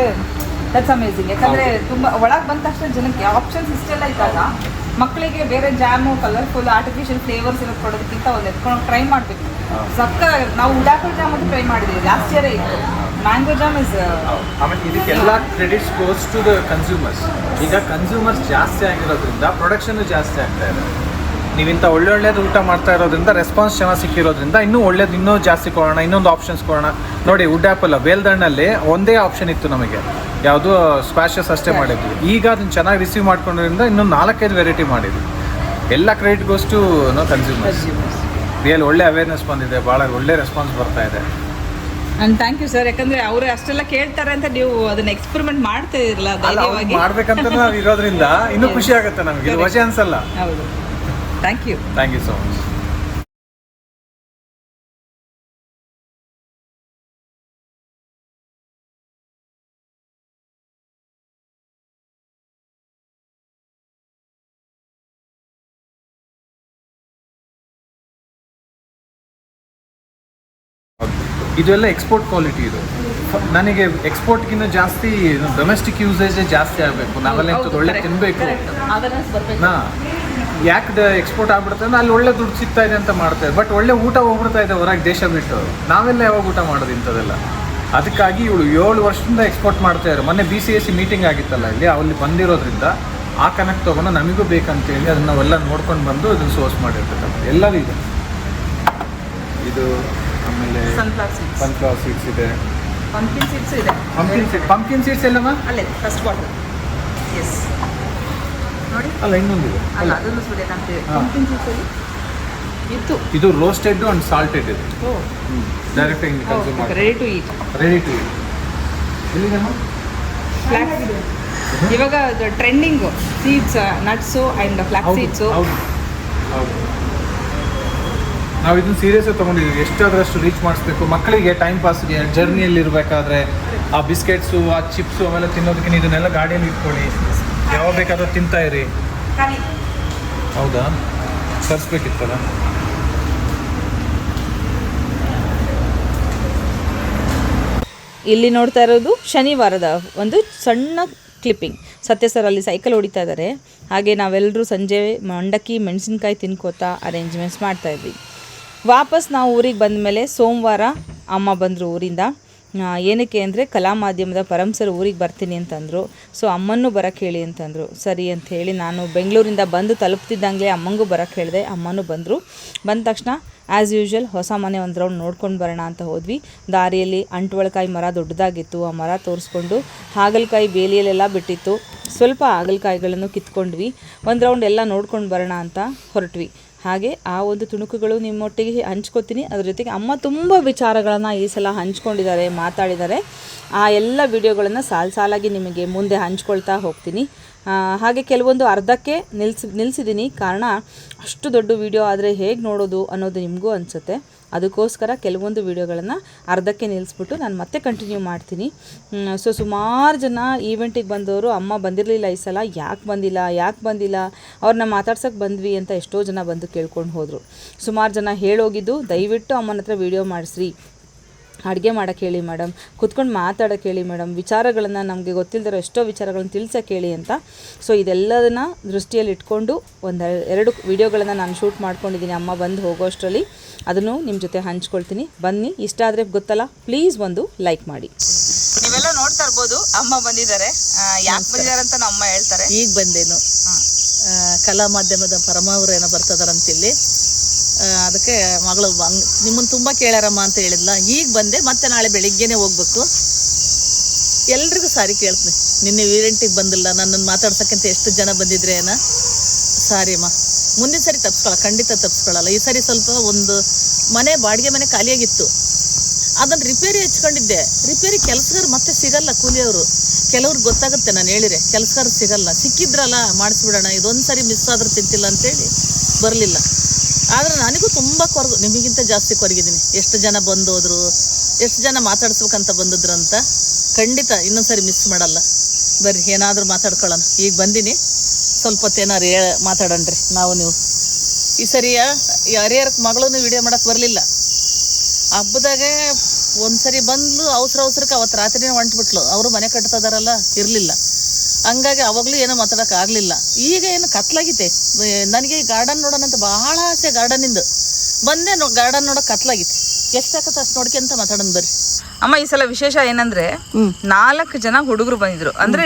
ದಟ್ಸ್ ಅಮೇಝಿಂಗ್ ಯಾಕಂದ್ರೆ ತುಂಬ ಒಳಗೆ ಬಂದ ತಕ್ಷಣ ಜನಕ್ಕೆ ಆಪ್ಷನ್ಸ್ ಇಷ್ಟೆಲ್ಲ ಇದ್ದಾಗ ಮಕ್ಕಳಿಗೆ ಬೇರೆ ಜಾಮು ಕಲರ್ಫುಲ್ ಆರ್ಟಿಫಿಷಿಯಲ್ ಫ್ಲೇವರ್ಸ್ ಇರೋದು ಕೊಡೋದಕ್ಕಿಂತ ಒಂದು ಎತ್ಕೊಂಡು ಟ್ರೈ ಮಾಡಬೇಕು. ಸಕ್ಕ ನಾವು ಉಡಾಕಲ್ ಜಾಮ್ ಅಂತ ಟ್ರೈ ಮಾಡಿದ್ದೀವಿ ಲಾಸ್ಟ್ ಇಯರೇ ಇತ್ತು. ಮ್ಯಾಂಗೋ ಜಾಮ್ ಇಸ್ ಆಮೇಲೆ ಇದಕ್ಕೆಲ್ಲ credits goes to the consumers ಈಗ ಕನ್ಸ್ಯೂಮರ್ಸ್ ಜಾಸ್ತಿ ಆಗಿರೋದ್ರಿಂದ ಪ್ರೊಡಕ್ಷನ್ ಜಾಸ್ತಿ ಆಗ್ತಾ ಇದೆ. ನೀವಿಂತ ಒಳ್ಳೆ ಒಳ್ಳೇದು ಊಟ ಮಾಡ್ತಾ ಇರೋದ್ರಿಂದ ರೆಸ್ಪಾನ್ಸ್ ಚೆನ್ನಾಗಿ ಸಿಕ್ಕಿರೋದ್ರಿಂದ ಇನ್ನೂ ಒಳ್ಳೇದು ಇನ್ನೂ ಜಾಸ್ತಿ ಕೊಡೋಣ ಇನ್ನೊಂದು ಆಪ್ಷನ್ಸ್ ಕೊಡೋಣ. ನೋಡಿ ವುಡ್ ಆ್ಯಪಲ್ಲ ವೇಲ್ದಣ್ಣಲ್ಲಿ ಒಂದೇ ಆಪ್ಷನ್ ಇತ್ತು ನಮಗೆ. ಯಾವುದು ಸ್ಪ್ಯಾಷಸ್ ಅಷ್ಟೇ ಮಾಡಿದ್ವಿ. ಈಗ ಅದನ್ನ ಚೆನ್ನಾಗಿ ರಿಸೀವ್ ಮಾಡ್ಕೊಂಡಿರೋದ್ರಿಂದ ಇನ್ನೊಂದು ನಾಲ್ಕೈದು ವೆರೈಟಿ ಮಾಡಿದ್ವಿ. ಎಲ್ಲ credit goes to no consumers real ಒಳ್ಳೆ ಅವೇರ್ನೆಸ್ ಬಂದಿದೆ ಭಾಳ ಒಳ್ಳೆ ರೆಸ್ಪಾನ್ಸ್ ಬರ್ತಾ ಇದೆ. ಅಂಡ್ ಥ್ಯಾಂಕ್ ಯು ಸರ್ ಯಾಕಂದ್ರೆ ಅವರು ಅಷ್ಟೆಲ್ಲ ಕೇಳ್ತಾರೆ ಅಂತ ನೀವು ಅದನ್ನ ಎಕ್ಸ್ಪೆರಿಮೆಂಟ್ ಮಾಡ್ತಾ ಇರಲ್ಲ ಧೈರ್ಯವಾಗಿ. ಮಾಡ್ಬೇಕಂತ ನಾವು ಇರೋದ್ರಿಂದ ಇನ್ನೂ ಖುಷಿ ಆಗುತ್ತೆ ನಮಗೆ ವಜೆ ಅನ್ಸಲ್ಲ. ಹೌದು. Thank you thank you so much ಇದೆಲ್ಲ ಎಕ್ಸ್ಪೋರ್ಟ್ ಕ್ವಾಲಿಟಿ ಇದು. ನನಗೆ ಎಕ್ಸ್ಪೋರ್ಟ್ಗಿಂತ ಜಾಸ್ತಿ ಡೊಮೆಸ್ಟಿಕ್ ಯೂಸೇಜೇ ಜಾಸ್ತಿ ಆಗಬೇಕು. ನಾವೆಲ್ಲ ಒಳ್ಳೆ ತಿನ್ನಬೇಕು ಹಾಂ ಯಾಕೆ ಎಕ್ಸ್ಪೋರ್ಟ್ ಆಗ್ಬಿಡುತ್ತೆ ಅಂದ್ರೆ ಅಲ್ಲಿ ಒಳ್ಳೆ ದುಡ್ಡು ಸಿಗ್ತಾ ಇದೆ ಅಂತ ಮಾಡ್ತಾರೆ ಬಟ್ ಒಳ್ಳೆ ಊಟ ಹೋಗ್ಬಿಡ್ತಾ ಇದೆ ಹೊರಗೆ ದೇಶ ಬಿಟ್ಟು. ನಾವೆಲ್ಲ ಯಾವಾಗ ಊಟ ಮಾಡೋದು ಇಂಥದ್ದೆಲ್ಲ? ಅದಕ್ಕಾಗಿ ಇವಳು ಏಳು ವರ್ಷದಿಂದ ಎಕ್ಸ್ಪೋರ್ಟ್ ಮಾಡ್ತಾ ಇದ್ದಾರೆ ಮೊನ್ನೆ B C S C meeting ಆಗಿತ್ತಲ್ಲ ಇಲ್ಲಿ ಅಲ್ಲಿ ಬಂದಿರೋದ್ರಿಂದ ಆ ಕನೆಕ್ಟ್ ತೊಗೊಂಡು ನಮಗೂ ಬೇಕಂತೇಳಿ ಅದನ್ನ ನಾವೆಲ್ಲ ನೋಡ್ಕೊಂಡು ಬಂದು ಅದನ್ನು ಸೋರ್ಸ್ ಮಾಡಿರ್ತಕ್ಕಂಥ ಎಲ್ಲರೂ ಇದೆ. ಇದು ಆಮೇಲೆ ಸನ್ಫ್ಲವರ್ ಸೀಡ್ಸ್ ಸನ್ಫ್ಲವರ್ ಸೀಡ್ಸ್ ಇದೆ. ಪಂಪಿನ್ ಸೀಡ್ಸ್ ಇದೆ. ಪಂಪಿನ್ ಸೀಡ್ ಪಂಪಿನ್ ಸೀಡ್ಸ್ ಎಲ್ಲಮ್ಮ ಅಲ್ಲೇ ಫಸ್ಟ್ ಬಾಟಲ್ ಎಸ್ ನೋಡಿ. ಅಲ್ಲ ಇನ್ನೊಂದಿದೆ. ಅಲ್ಲ ಅದನ್ನು ಸೂರ್ಯಕಾಂತಿ ಹಾ. ಪಂಪಿನ್ ಸೀಡ್ಸ್ ಅಲ್ಲಿ ಇತ್ತು. ಇದು ರೋಸ್ಟೆಡ್ ಅಂಡ್ ಸಾಲ್ಟೆಡ್ ಇದೆ. ಡೈರೆಕ್ಟ್ ಹಿಂಗೆ ಕನ್ಸ್ಯೂಮ್ ಮಾಡಿ ready to eat ready to eat flax ಇವಾಗ trending seeds nuts and flax seeds ಹೌದು. ಹೌದು. ನಾವು ಇದನ್ನ ಸೀರಿಯಸ್ ತಗೊಂಡಿದ್ದೀವಿ ಎಷ್ಟಾದ್ರಷ್ಟು ರೀಚ್ ಮಾಡಿಸ್ಬೇಕು? ಮಕ್ಕಳಿಗೆ ಟೈಮ್ ಪಾಸ್ಗೆ ಜರ್ನಿಯಲ್ಲಿ ಇರಬೇಕಾದ್ರೆ ಆ ಬಿಸ್ಕೆಟ್ಸು ಆ ಚಿಪ್ಸು ಅವೆಲ್ಲ ತಿನ್ನೋದಕ್ಕೆ ಇದನ್ನೆಲ್ಲ ಗಾಡಿಯಲ್ಲಿ ಇಟ್ಕೊಳ್ಳಿ. ಯಾವಾಗ ಬೇಕಾದ್ರೂ ತಿಂತಾ ಇರಿ. ಹೌದಾ? ತರಿಸ್ಬೇಕಿತ್ತಲ್ಲ? ಇಲ್ಲಿ ನೋಡ್ತಾ ಇರೋದು ಶನಿವಾರದ ಒಂದು ಸಣ್ಣ ಕ್ಲಿಪ್ಪಿಂಗ್ ಸತ್ಯ ಸರ್ ಅಲ್ಲಿ ಸೈಕಲ್ ಹೊಡಿತಾ ಇದ್ದಾರೆ ಹಾಗೆ ನಾವೆಲ್ಲರೂ ಸಂಜೆ ಮಂಡಕ್ಕಿ ಮೆಣಸಿನ್ಕಾಯಿ ತಿನ್ಕೋತಾ ಅರೇಂಜ್ಮೆಂಟ್ಸ್ ಮಾಡ್ತಾ ಇದ್ವಿ. ವಾಪಸ್ ನಾವು ಊರಿಗೆ ಬಂದ ಮೇಲೆ ಸೋಮವಾರ ಅಮ್ಮ ಬಂದರು ಊರಿಂದ. ಏನಕ್ಕೆ ಅಂದರೆ ಕಲಾ ಮಾಧ್ಯಮದ ಪರಂಸರ್ ಊರಿಗೆ ಬರ್ತೀನಿ ಅಂತಂದರು. ಸೊ ಅಮ್ಮನೂ ಬರಕ್ಕೆ ಹೇಳಿ ಅಂತಂದರು. ಸರಿ ಅಂತ ಹೇಳಿ ನಾನು ಬೆಂಗಳೂರಿಂದ ಬಂದು ತಲುಪ್ತಿದ್ದಂಗೆ ಅಮ್ಮಂಗೂ ಬರಕ್ಕೆ ಹೇಳಿದೆ. ಅಮ್ಮನೂ ಬಂದರು. ಬಂದ ತಕ್ಷಣ ಆ್ಯಸ್ ಯೂಶ್ವಲ್ ಹೊಸ ಮನೆ ಒಂದು ರೌಂಡ್ ನೋಡ್ಕೊಂಡು ಬರೋಣ ಅಂತ ಹೋದ್ವಿ. ದಾರಿಯಲ್ಲಿ ಅಂಟ್ವಳಕಾಯಿ ಮರ ದೊಡ್ಡದಾಗಿತ್ತು. ಆ ಮರ ತೋರಿಸ್ಕೊಂಡು ಹಾಗಲಕಾಯಿ ಬೇಲಿಯಲ್ಲೆಲ್ಲ ಬಿಟ್ಟಿತ್ತು. ಸ್ವಲ್ಪ ಹಾಗಲಕಾಯಿಗಳನ್ನು ಕಿತ್ಕೊಂಡ್ವಿ. ಒಂದು ರೌಂಡ್ ಎಲ್ಲ ನೋಡ್ಕೊಂಡು ಬರೋಣ ಅಂತ ಹೊರಟ್ವಿ. ಹಾಗೆ ಆ ಒಂದು ತುಣುಕುಗಳು ನಿಮ್ಮೊಟ್ಟಿಗೆ ಹಂಚ್ಕೋತೀನಿ. ಅದ್ರ ಜೊತೆಗೆ ಅಮ್ಮ ತುಂಬ ವಿಚಾರಗಳನ್ನು ಈ ಸಲ ಹಂಚ್ಕೊಂಡಿದ್ದಾರೆ, ಮಾತಾಡಿದ್ದಾರೆ. ಆ ಎಲ್ಲ ವಿಡಿಯೋಗಳನ್ನು ಸಾಲು ಸಾಲಾಗಿ ನಿಮಗೆ ಮುಂದೆ ಹಂಚ್ಕೊಳ್ತಾ ಹೋಗ್ತೀನಿ. ಹಾಗೆ ಕೆಲವೊಂದು ಅರ್ಧಕ್ಕೆ ನಿಲ್ಸಿ ನಿಲ್ಲಿಸಿದ್ದೀನಿ ಕಾರಣ, ಅಷ್ಟು ದೊಡ್ಡ ವಿಡಿಯೋ ಆದರೆ ಹೇಗೆ ನೋಡೋದು ಅನ್ನೋದು ನಿಮಗೂ ಅನಿಸುತ್ತೆ. ಅದಕ್ಕೋಸ್ಕರ ಕೆಲವೊಂದು ವಿಡಿಯೋಗಳನ್ನು ಅರ್ಧಕ್ಕೆ ನಿಲ್ಲಿಸ್ಬಿಟ್ಟು ನಾನು ಮತ್ತೆ ಕಂಟಿನ್ಯೂ ಮಾಡ್ತೀನಿ. ಸೊ ಸುಮಾರು ಜನ ಈವೆಂಟಿಗೆ ಬಂದವರು, ಅಮ್ಮ ಬಂದಿರಲಿಲ್ಲ ಈ ಸಲ, ಯಾಕೆ ಬಂದಿಲ್ಲ ಯಾಕೆ ಬಂದಿಲ್ಲ ಅವ್ರನ್ನ ಮಾತಾಡ್ಸೋಕೆ ಬಂದ್ವಿ ಅಂತ ಎಷ್ಟೋ ಜನ ಬಂದು ಕೇಳ್ಕೊಂಡು ಹೋದರು. ಸುಮಾರು ಜನ ಹೇಳೋಗಿದ್ದು, ದಯವಿಟ್ಟು ಅಮ್ಮನ ಹತ್ರ ವಿಡಿಯೋ ಮಾಡಿಸ್ರಿ ಅಡುಗೆ ಮಾಡೋಕ್ಕೆ ಹೇಳಿ ಮೇಡಮ್ ಕುತ್ಕೊಂಡು ಮಾತಾಡೋಕ್ಕೆ ಹೇಳಿ ಮೇಡಮ್ ವಿಚಾರಗಳನ್ನು ನಮಗೆ ಗೊತ್ತಿಲ್ಲದಿರೋ ಎಷ್ಟೋ ವಿಚಾರಗಳನ್ನ ತಿಳ್ಸೋಕೆ ಹೇಳಿ ಅಂತ. ಸೊ ಇದೆಲ್ಲದನ್ನ ದೃಷ್ಟಿಯಲ್ಲಿ ಇಟ್ಕೊಂಡು ಒಂದು ಎರಡು ವಿಡಿಯೋಗಳನ್ನು ನಾನು ಶೂಟ್ ಮಾಡ್ಕೊಂಡಿದ್ದೀನಿ. ಅಮ್ಮ ಬಂದು ಹೋಗೋ ಅಷ್ಟರಲ್ಲಿ ಅದನ್ನು ನಿಮ್ಮ ಜೊತೆ ಹಂಚ್ಕೊಳ್ತೀನಿ. ಬನ್ನಿ ಇಷ್ಟ ಆದರೆ ಗೊತ್ತಲ್ಲ ಪ್ಲೀಸ್ ಒಂದು ಲೈಕ್ ಮಾಡಿ. ನೀವೆಲ್ಲ ನೋಡ್ತಾ ಇರ್ಬೋದು ಅಮ್ಮ ಬಂದಿದ್ದಾರೆ. ಯಾಕೆ ಬಂದಿದ್ದಾರೆ ಅಂತ ನಮ್ಮ ಅಮ್ಮ ಹೇಳ್ತಾರೆ. ಈಗ ಬಂದೇನು? ಕಲಾ ಮಾಧ್ಯಮದ ಪರಮಾವರು ಏನೋ ಬರ್ತದಾರಂತಿಲ್ಲಿ ಅದಕ್ಕೆ ಮಗಳು ಬಂಗ್ ನಿಮ್ಮನ್ನು ತುಂಬ ಕೇಳ್ಯಾರಮ್ಮ ಅಂತ ಹೇಳಿದ್ಲ. ಈಗ ಬಂದೆ, ಮತ್ತೆ ನಾಳೆ ಬೆಳಿಗ್ಗೆನೆ ಹೋಗ್ಬೇಕು. ಎಲ್ರಿಗೂ ಸಾರಿ ಕೇಳ್ತೀನಿ. ನಿನ್ನೆ ವೀರೆಂಟಿಗೆ ಬಂದಿಲ್ಲ, ನನ್ನನ್ನು ಮಾತಾಡ್ಸೋಕ್ಕಿಂತ ಎಷ್ಟು ಜನ ಬಂದಿದ್ರೆ ಏನ ಸಾರಿ ಅಮ್ಮ. ಮುಂದಿನ ಸರಿ ತಪ್ಸ್ಕೊಳ, ಖಂಡಿತ ತಪ್ಸ್ಕೊಳ್ಳಲ್ಲ ಈ ಸರಿ ಸ್ವಲ್ಪ ಒಂದು ಮನೆ, ಬಾಡಿಗೆ ಮನೆ ಖಾಲಿಯಾಗಿತ್ತು. ಅದನ್ನು ರಿಪೇರಿ ಹಚ್ಕೊಂಡಿದ್ದೆ. ರಿಪೇರಿ ಕೆಲಸಗಾರ ಮತ್ತೆ ಸಿಗಲ್ಲ ಕೂಲಿಯವರು ಕೆಲವ್ರಿಗೆ ಗೊತ್ತಾಗುತ್ತೆ ನಾನು ಹೇಳಿರೆ ಕೆಲಸಗಾರ ಸಿಗಲ್ಲ. ಸಿಕ್ಕಿದ್ರಲ್ಲ, ಮಾಡಿಸ್ಬಿಡೋಣ. ಇದೊಂದು ಸರಿ ಮಿಸ್ ಆದರೂ ತಿಂತಿಲ್ಲ ಅಂತೇಳಿ ಬರಲಿಲ್ಲ. ಆದ್ರೆ ನನಗೂ ತುಂಬ ಕೊರಗು. ನಿಮಗಿಂತ ಜಾಸ್ತಿ ಕೊರಗಿದ್ದೀನಿ. ಎಷ್ಟು ಜನ ಬಂದೋದ್ರು, ಎಷ್ಟು ಜನ ಮಾತಾಡ್ಸ್ಬೇಕಂತ ಬಂದಿದ್ರು ಅಂತ ಖಂಡಿತ ಇನ್ನೊಂದು ಸರಿ ಮಿಸ್ ಮಾಡಲ್ಲ. ಬರ್ರಿ, ಏನಾದರೂ ಮಾತಾಡ್ಕೊಳ್ಳೋಣ. ಈಗ ಬಂದೀನಿ. ಸ್ವಲ್ಪ ಹೊತ್ತೇನಾರು ಹೇಳ ಮಾತಾಡೋಣ್ರಿ ನಾವು ನೀವು. ಈ ಸರಿಯ ಹರಿಹರಕ್ಕೆ ಮಗಳೂ ವಿಡಿಯೋ ಮಾಡಕ್ಕೆ ಬರಲಿಲ್ಲ. ಹಬ್ಬದಾಗೆ ಒಂದ್ಸರಿ ಬಂದ್ಲು, ಅವಸರ, ಅವಸರಕ್ಕೆ ಅವತ್ತು ರಾತ್ರಿನೇ ಹೊಂಟ್ಬಿಟ್ಲು. ಅವರು ಮನೆ ಕಟ್ತಾ ಇದಾರಲ್ಲ ಇರಲಿಲ್ಲ. ಹಂಗಾಗಿ ಅವಾಗಲೂ ಏನೋ ಮಾತಾಡೋಕ್ಕಾಗಲಿಲ್ಲ ಈಗ ಏನು ಕತ್ಲಾಗಿತ್ತೆ ನನಗೆ ಈ ಗಾರ್ಡನ್ ನೋಡೋಣ ಅಂತ ಬಹಳ ಆಸೆ ಗಾರ್ಡನಿಂದ ಬಂದೆ ನೋ ಗಾರ್ಡನ್ ನೋಡೋಕೆ ಕತ್ಲಾಗಿತ್ತೆ ಎಷ್ಟಾಗತ್ತೆ ಅಷ್ಟು ನೋಡ್ಕೊಂತ ಮಾತಾಡೋಣ ಬರ್ರಿ. ಅಮ್ಮ ಈ ಸಲ ವಿಶೇಷ ಏನಂದ್ರೆ ನಾಲ್ಕು ಜನ ಹುಡುಗರು ಬಂದಿದ್ರು. ಅಂದ್ರೆ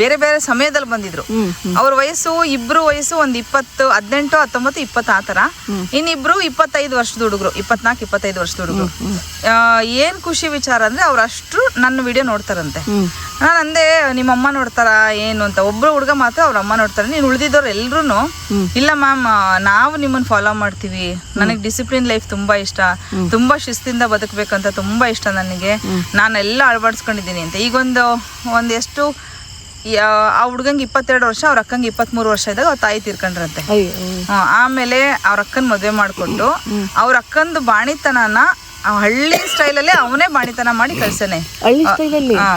ಬೇರೆ ಬೇರೆ ಸಮಯದಲ್ಲಿ ಬಂದಿದ್ರು. ಅವ್ರ ವಯಸ್ಸು ಇಬ್ರು ವಯಸ್ಸು ಒಂದ್ ಇಪ್ಪತ್ತು ಹದಿನೆಂಟು ಹತ್ತೊಂಬತ್ತು ಇಪ್ಪತ್ತು ಆತರ ಇನ್ನಿಬ್ರು ಇಪ್ಪತ್ತೈದು ವರ್ಷದ ಹುಡುಗರು ಇಪ್ಪತ್ನಾಲ್ಕು ಇಪ್ಪತ್ತೈದು ವರ್ಷದ ಹುಡುಗರು. ಏನ್ ಖುಷಿ ವಿಚಾರ ಅಂದ್ರೆ ಅವ್ರಷ್ಟು ನನ್ನ ವಿಡಿಯೋ ನೋಡ್ತಾರಂತೆ. ನಾನು ಅಂದೆ ನಿಮ್ಮ ಅಮ್ಮ ನೋಡ್ತಾರ ಏನು ಅಂತ? ಒಬ್ರು ಹುಡುಗ ಮಾತ್ರ ಅವ್ರ ಅಮ್ಮ ನೋಡ್ತಾರೆ. ನೀನು ಉಳಿದಿದ್ದವ್ರು ಎಲ್ರು ಇಲ್ಲ ಮ್ಯಾಮ್ ನಾವು ನಿಮ್ಮನ್ನ ಫಾಲೋ ಮಾಡ್ತೀವಿ. ನನಗೆ ಡಿಸಿಪ್ಲಿನ್ ಲೈಫ್ ತುಂಬಾ ಇಷ್ಟ. ತುಂಬಾ ಶಿಸ್ತಿಂದ ಬದುಕಬೇಕಂತ ತುಂಬಾ ಇಷ್ಟ ನನಗೆ. ನಾನೆಲ್ಲ ಅಳವಡಿಸ್ಕೊಂಡಿದ್ದೀನಿ ಅಂತ. ಈಗೊಂದು ಒಂದೆಷ್ಟು ಆ ಹುಡ್ಗಂಗೆ ಇಪ್ಪತ್ತೆರಡು ವರ್ಷ ಅವ್ರ ಅಕ್ಕಂಗೆ ಇಪ್ಪತ್ಮೂರು ವರ್ಷ ಇದ್ದಾಗ ಅವ್ರ ತಾಯಿ ತೀರ್ಕೊಂಡ್ರಂತೆ. ಆಮೇಲೆ ಅವ್ರ ಅಕ್ಕನ ಮದುವೆ ಮಾಡಿಕೊಟ್ಟು ಅವ್ರ ಅಕ್ಕಂದು ಬಾಣಿತನನ ಹಳ್ಳಿ ಹಳ್ಳಿ ಸ್ಟೈಲಲ್ಲೇ ಅವನೇ ಬಾಣಿತನ ಮಾಡಿ ಕಳ್ಸನೆ.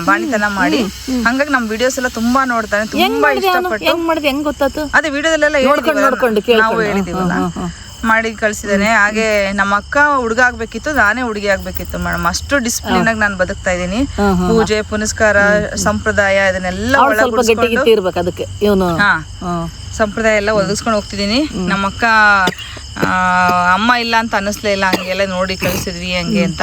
ಬಾಣಿತನ ಮಾಡಿ. ಹಂಗಾಗಿ ನಮ್ ವಿಡಿಯೋಸ್ ಎಲ್ಲ ತುಂಬಾ ನೋಡ್ತಾನೆ ತುಂಬಾ ಇಷ್ಟಪಟ್ಟು. ಅದೇ ವಿಡಿಯೋದಲ್ಲೆಲ್ಲ. ನಾವು ಹೇಳಿದೀವಲ್ಲ. ಮಾಡಿ ಕಳ್ಸಿದಾನೆ ಹಾಗೆ ನಮ್ಮ ಅಕ್ಕ ಹುಡುಗ ಆಗ್ಬೇಕಿತ್ತು ನಾನೇ ಹುಡುಗಿ ಆಗ್ಬೇಕಿತ್ತು ಮೇಡಮ್ ಅಷ್ಟು ಡಿಸಿಪ್ಲಿನ್ ಆಗಿ ನಾನು ಬದುಕ್ತಾ ಇದ್ದೀನಿ. ಪೂಜೆ ಪುನಸ್ಕಾರ ಸಂಪ್ರದಾಯ ಇದನ್ನೆಲ್ಲ ಗಿಟ್ಟಿ ಅದಕ್ಕೆ. ಸಂಪ್ರದಾಯ ಎಲ್ಲ ಒದಗಿಸ್ಕೊಂಡು ಹೋಗ್ತಿದ್ದೀನಿ. ನಮ್ಮ ಅಕ್ಕ ಅಮ್ಮ ಇಲ್ಲ ಅಂತ ಅನ್ನಿಸ್ಲೇ ಇಲ್ಲ ಹಂಗೆಲ್ಲ ನೋಡಿ ಕಳಿಸಿದ್ವಿ ಹಂಗೆ ಅಂತ.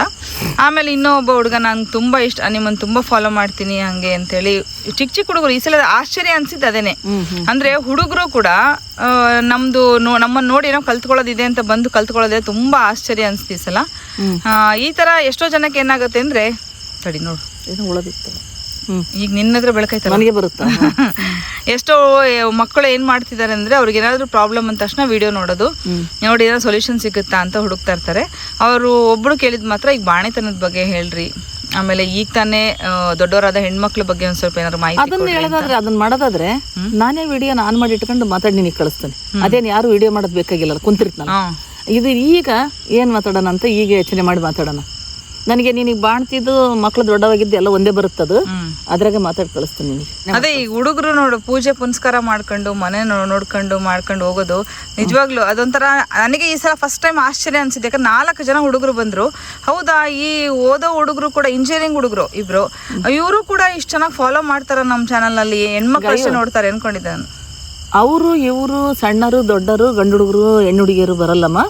ಆಮೇಲೆ ಇನ್ನೊಬ್ಬ ಹುಡುಗ ನಂಗೆ ತುಂಬ ಇಷ್ಟ ನಿಮ್ಮನ್ನು ತುಂಬ ಫಾಲೋ ಮಾಡ್ತೀನಿ ಹಂಗೆ ಅಂತೇಳಿ ಚಿಕ್ಕ ಚಿಕ್ಕ ಹುಡುಗರು ಈ ಸಲ ಆಶ್ಚರ್ಯ ಅನಿಸಿದ್ದು ಅದೇನೆ. ಅಂದ್ರೆ ಹುಡುಗರು ಕೂಡ ನಮ್ಮದು ನಮ್ದು ನೋ ನಮ್ಮನ್ನು ನೋಡಿ ಏನೋ ಕಲ್ತ್ಕೊಳ್ಳೋದಿದೆ ಅಂತ ಬಂದು ಕಲ್ತ್ಕೊಳ್ಳೋದೇ ತುಂಬಾ ಆಶ್ಚರ್ಯ ಅನಿಸ್ತು ಈ ಸಲ. ಆ, ಈ ಥರ ಎಷ್ಟೋ ಜನಕ್ಕೆ ಏನಾಗುತ್ತೆ ಅಂದರೆ ತಡಿ ನೋಡು. ಏನು ಉಳದಿತ್ತು. ಈಗ ನಿನ್ನದ್ರ ಬೆಳಕೈತಲ್ಲ ನನಗೆ ಬರುತ್ತಾ? ಎಷ್ಟೋ ಮಕ್ಕಳು ಏನ್ ಮಾಡ್ತಿದ್ದಾರೆ ಅಂದ್ರೆ ಅವ್ರಿಗೆ ಏನಾದ್ರು ಪ್ರಾಬ್ಲಮ್ ಅಂದ ತಕ್ಷಣ ವಿಡಿಯೋ ನೋಡೋದು. ನೋಡಿ ಏನೋ ಸೊಲ್ಯೂಷನ್ ಸಿಗುತ್ತಾ ಅಂತ ಹುಡುಕ್ತಾ ಇರ್ತಾರೆ. ಅವರು ಒಬ್ರು ಕೇಳಿದ್ ಮಾತ್ರ ಈಗ ಬಾಣೆತನದ ಬಗ್ಗೆ ಹೇಳ್ರಿ. ಆಮೇಲೆ ಈಗ ತಾನೇ ದೊಡ್ಡವರಾದ ಹೆಣ್ಮಕ್ಳ ಬಗ್ಗೆ ಒಂದ್ ಸ್ವಲ್ಪ ಏನಾದ್ರು ಮಾಹಿತಿ ಅದನ್ನ ಹೇಳೋದಾದ್ರೆ ಅದನ್ನ ಮಾಡೋದಾದ್ರೆ ನಾನೇ ವಿಡಿಯೋ ಆನ್ ಮಾಡಿ ಇಟ್ಕೊಂಡು ಮಾತಾಡಿ ನಿನಗೆ ಕಳಿಸ್ತೇನೆ. ಅದೇನು ಯಾರು ವಿಡಿಯೋ ಮಾಡೋದು ಬೇಕಾಗಿಲ್ಲ ಕುಂತಿರ್ತಾನೆ ಇದು ಈಗ ಏನ್ ಮಾತಾಡೋಣ ಅಂತ ಈಗ ಯೋಚನೆ ಮಾಡಿ ಮಾತಾಡೋಣ. ನನಗೆ ನಿನಗೆ ಬಾಣ್ತಿದ್ದು ಮಕ್ಳು ದೊಡ್ಡವಾಗಿದ್ದು ಎಲ್ಲ ಒಂದೇ ಬರುತ್ತೆ ಅದು ಅದ್ರಾಗೆ ಮಾತಾಡಿ ಕಳಿಸ್ತೀನಿ ನಿನಗೆ. ಅದೇ ಈ ಹುಡುಗರು ನೋಡು ಪೂಜೆ ಪುನಸ್ಕಾರ ಮಾಡ್ಕೊಂಡು ಮನೆ ನೋಡ್ಕೊಂಡು ಮಾಡ್ಕೊಂಡು ಹೋಗೋದು ನಿಜವಾಗ್ಲೂ ಅದೊಂಥರ ನನಗೆ ಈ ಸಲ ಫಸ್ಟ್ ಟೈಮ್ ಆಶ್ಚರ್ಯ ಅನ್ಸಿದೆ ಯಾಕಂದ್ರೆ ನಾಲ್ಕು ಜನ ಹುಡುಗರು ಬಂದ್ರು. ಹೌದಾ ಈ ಓದೋ ಹುಡುಗರು ಕೂಡ ಇಂಜಿನಿಯರಿಂಗ್ ಹುಡುಗರು ಇಬ್ರು ಇವರು ಕೂಡ ಇಷ್ಟು ಚೆನ್ನಾಗಿ ಫಾಲೋ ಮಾಡ್ತಾರ ನಮ್ಮ ಚಾನಲ್ನಲ್ಲಿ ಹೆಣ್ಮಕ್ಳು ಅಷ್ಟೇ ನೋಡ್ತಾರೆ ಅನ್ಕೊಂಡಿದ್ದೆ ಅವರು ಇವರು ಸಣ್ಣರು ದೊಡ್ಡರು ಗಂಡು ಹುಡುಗರು ಹೆಣ್ಣು ಹುಡುಗಿಯರು ಬರಲ್ಲಮ್ಮ?